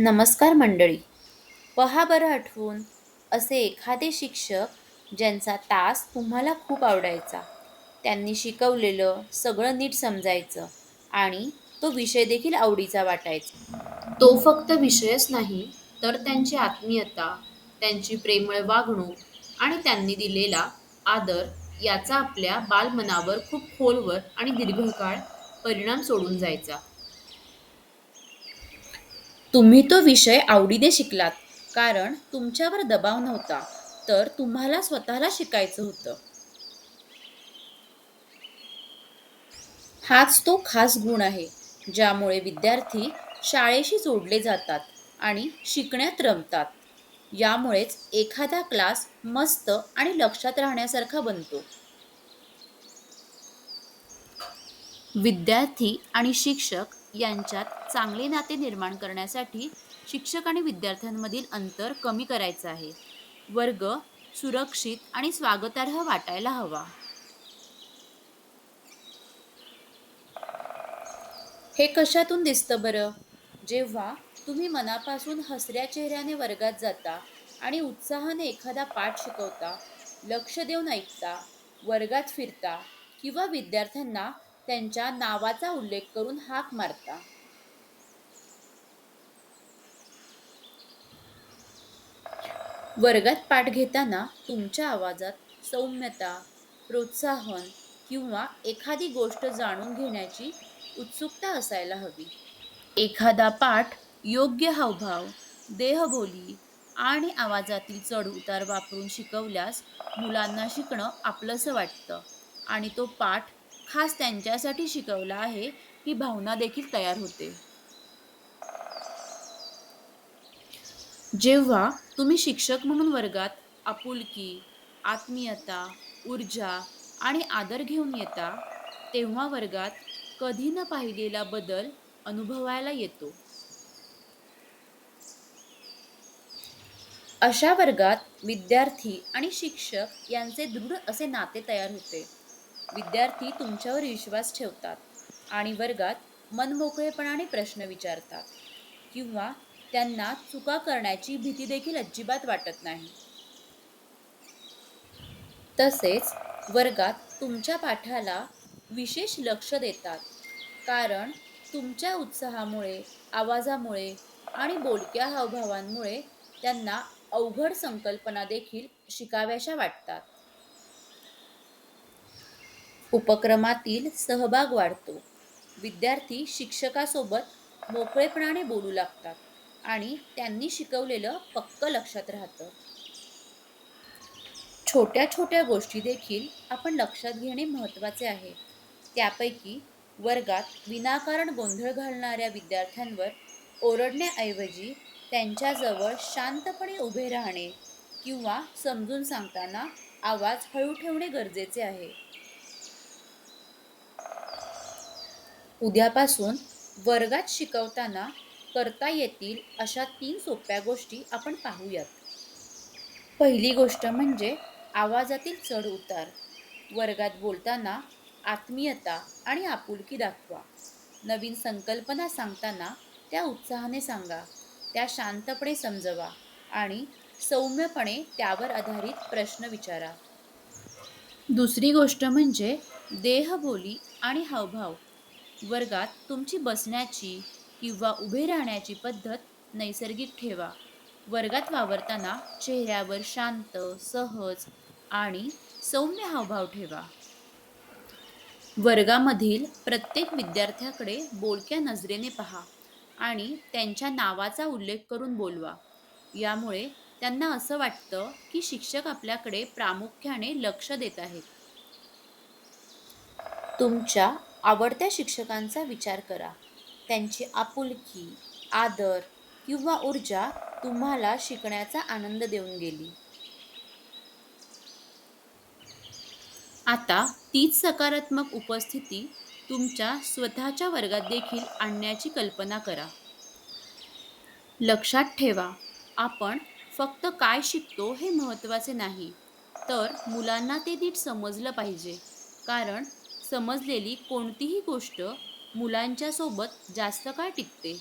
नमस्कार मंडळी. पहा बरं आठवून असे एखादे शिक्षक ज्यांचा तास तुम्हाला खूप आवडायचा. त्यांनी शिकवलेलं सगळं नीट समजायचं आणि तो विषय देखील आवडीचा वाटायचा. तो फक्त विषयच नाही तर त्यांची आत्मीयता त्यांची प्रेमळ वागणूक आणि त्यांनी दिलेला आदर याचा आपल्या बालमनावर खूप खोलवर आणि दीर्घकाळ परिणाम सोडून जायचा. तुम्ही तो विषय आवडीने शिकलात. कारण तुमच्यावर दबाव नव्हता तर तुम्हाला स्वतःला शिकायचं होतं. हाच तो खास गुण आहे ज्यामुळे विद्यार्थी शाळेशी जोडले जातात आणि शिकण्यात रमतात. यामुळेच एखादा क्लास मस्त आणि लक्षात राहण्यासारखा बनतो. विद्यार्थी आणि शिक्षक यांच्यात चांगले नाते निर्माण करण्यासाठी शिक्षक आणि विद्यार्थ्यांमधील अंतर कमी करायचं आहे. वर्ग सुरक्षित आणि स्वागतार्ह वाटायला हवा. हे कशातून दिसतं बरं? जेव्हा तुम्ही मनापासून हसऱ्या चेहऱ्याने वर्गात जाता आणि उत्साहाने एखादा पाठ शिकवता लक्ष देऊन ऐकता वर्गात फिरता किंवा विद्यार्थ्यांना त्यांच्या नावाचा उल्लेख करून हाक मारता. वर्गात पाठ घेताना तुमच्या आवाजात सौम्यता प्रोत्साहन किंवा एखादी गोष्ट जाणून घेण्याची उत्सुकता असायला हवी. एखादा पाठ योग्य हावभाव देहबोली आणि आवाजातील चढ उतार वापरून शिकवल्यास मुलांना शिकणं आपलंसं वाटतं आणि तो पाठ खास त्यांच्यासाठी शिकवला आहे ही भावना देखील तयार होते. जेव्हा तुम्ही शिक्षक म्हणून वर्गात आपुलकी आत्मीयता ऊर्जा आणि आदर घेऊन येता तेव्हा वर्गात कधी न पाहिलेला बदल अनुभवायला येतो. अशा वर्गात विद्यार्थी आणि शिक्षक यांचे दृढ असे नाते तयार होते. विद्यार्थी तुमच्यावर विश्वास ठेवतात आणि वर्गात मनमोकळेपणाने प्रश्न विचारतात किंवा त्यांना चुका करण्याची भीती देखील अजिबात वाटत नाही. तसेच वर्गात तुमच्या पाठाला विशेष लक्ष देतात कारण तुमच्या उत्साहामुळे आवाजामुळे आणि बोलक्या हावभावांमुळे त्यांना अवघड संकल्पना देखील शिकाव्याशा वाटतात. उपक्रमातील सहभाग वाढतो. विद्यार्थी शिक्षकासोबत मोकळेपणाने बोलू लागतात आणि त्यांनी शिकवलेलं पक्क लक्षात राहतं. छोट्या छोट्या गोष्टी देखील आपण लक्षात घेणे महत्त्वाचे आहे. त्यापैकी वर्गात विनाकारण गोंधळ घालणाऱ्या विद्यार्थ्यांवर ओरडण्याऐवजी त्यांच्याजवळ शांतपणे उभे राहणे किंवा समजून सांगताना आवाज हळू ठेवणे गरजेचे आहे. उद्यापासून वर्गात शिकवताना करता येतील अशा तीन सोप्या गोष्टी आपण पाहूयात. पहिली गोष्ट म्हणजे आवाजातील चढ उतार. वर्गात बोलताना आत्मीयता आणि आपुलकी दाखवा. नवीन संकल्पना सांगताना त्या उत्साहाने सांगा त्या शांतपणे समजवा आणि सौम्यपणे त्यावर आधारित प्रश्न विचारा. दुसरी गोष्ट म्हणजे देहबोली आणि हावभाव. वर्गात तुमची बसण्याची किंवा उभे राहण्याची पद्धत नैसर्गिक ठेवा. वर्गात वावरताना चेहऱ्यावर शांत सहज आणि सौम्य हावभाव ठेवा. वर्गामधील प्रत्येक विद्यार्थ्याकडे बोलक्या नजरेने पहा आणि त्यांच्या नावाचा उल्लेख करून बोलवा. यामुळे त्यांना असं वाटतं की शिक्षक आपल्याकडे प्रामुख्याने लक्ष देत आहेत. तुमच्या आवडत्या शिक्षकांचा विचार करा. त्यांची आपुलकी आदर किंवा ऊर्जा तुम्हाला शिकण्याचा आनंद देऊन गेली. आता तीच सकारात्मक उपस्थिती तुमच्या स्वतःच्या वर्गात देखील आणण्याची कल्पना करा. लक्षात ठेवा आपण फक्त काय शिकतो हे महत्त्वाचे नाही तर मुलांना ते नीट समजलं पाहिजे कारण समजलेली कोणतीही गोष्ट मुलांच्या सोबत जास्त काळ टिकते.